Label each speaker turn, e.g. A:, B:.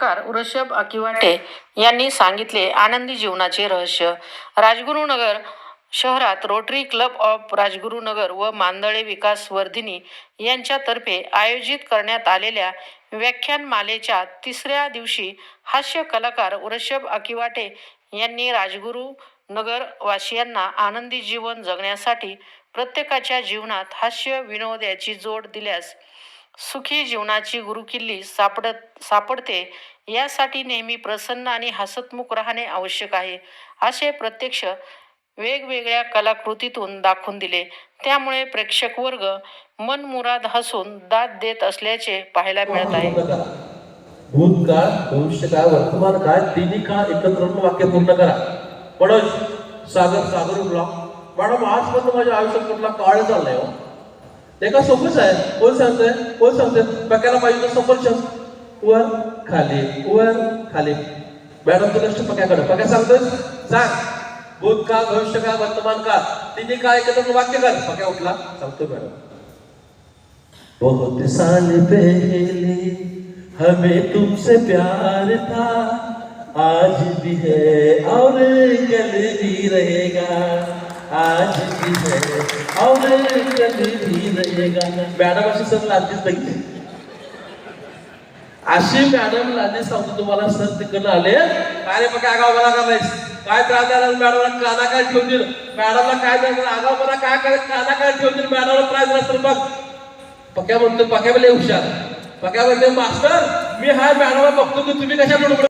A: कथाकार वृषभ अकिवाटे यांनी सांगितले आनंदी जीवनाचे रहस्य. राजगुरुनगर शहरात रोटरी क्लब ऑफ राजगुरुनगर व मांदळे विकास वर्धिनी यांच्यातर्फे आयोजित करण्यात आलेल्या व्याख्यानमालेच्या तिसऱ्या दिवशी हास्य कलाकार वृषभ अकिवाटे यांनी राजगुरू नगर वासियांना आनंदी जीवन जगण्यासाठी प्रत्येकाच्या जीवनात हास्य विनोद याची जोड दिल्यास सुखी जीवनाची गुरुकिल्ली सापडत सापडते यासाठी नेहमी प्रसन्न आणि हसतमुख राहणे आवश्यक आहे. असे प्रत्यक्ष वेगवेगळ्या कलाकृतीतून दाखवून दिले. त्यामुळे प्रेक्षक वर्ग मनमुराद हसून दाद देत असल्याचे पाहायला मिळत आहे.
B: पूर्ण करा भूतकाळ भविष्यकाळ वर्तमान काळ तिन्ही काळ एकत्र वाक्य पूर्ण करा. मनोज सागर सागर ब्लॉक. मॅडम आजपर्यंत माझ्या आयुष्यात कुठला काळ चाललाय हो? ते का सोपंच आहे कोण सांगतंय कोण सांगतंय पक्याला पाहिजे तर सफरचंद वर खाली वर खाली। मॅडम तू लक्ष पक्याकडे पक्या सांगतोय सांग भूतकाळ भविष्यकाळ वर्तमान का तिन्ही काळ एकत्र आणून वाक्य कर। पक्या उठला। सांगतोय मॅडम बहुत साल पहले हमें तुमसे प्यार था। आज भी है और कल भी रहेगा। आज भी मॅडम सर लागलीच नाही अशी मॅडम लागली सांगतो तुम्हाला सर तिकडनं आले. काय रे मग काय बरा करायच काय त्रास द्यायला मॅडमला? काना काय ठेवून दिलं मॅडमला काय द्यायचं आगाव मला काय करायचं काना काय ठेवून दिलं मॅडमला त्रास दिला तर बघ पक्या म्हणतो पक्या लय हुशार. पक्या म्हणते मास्टर मी हाय मॅडमला बघतो की तुम्ही कशा बरोबर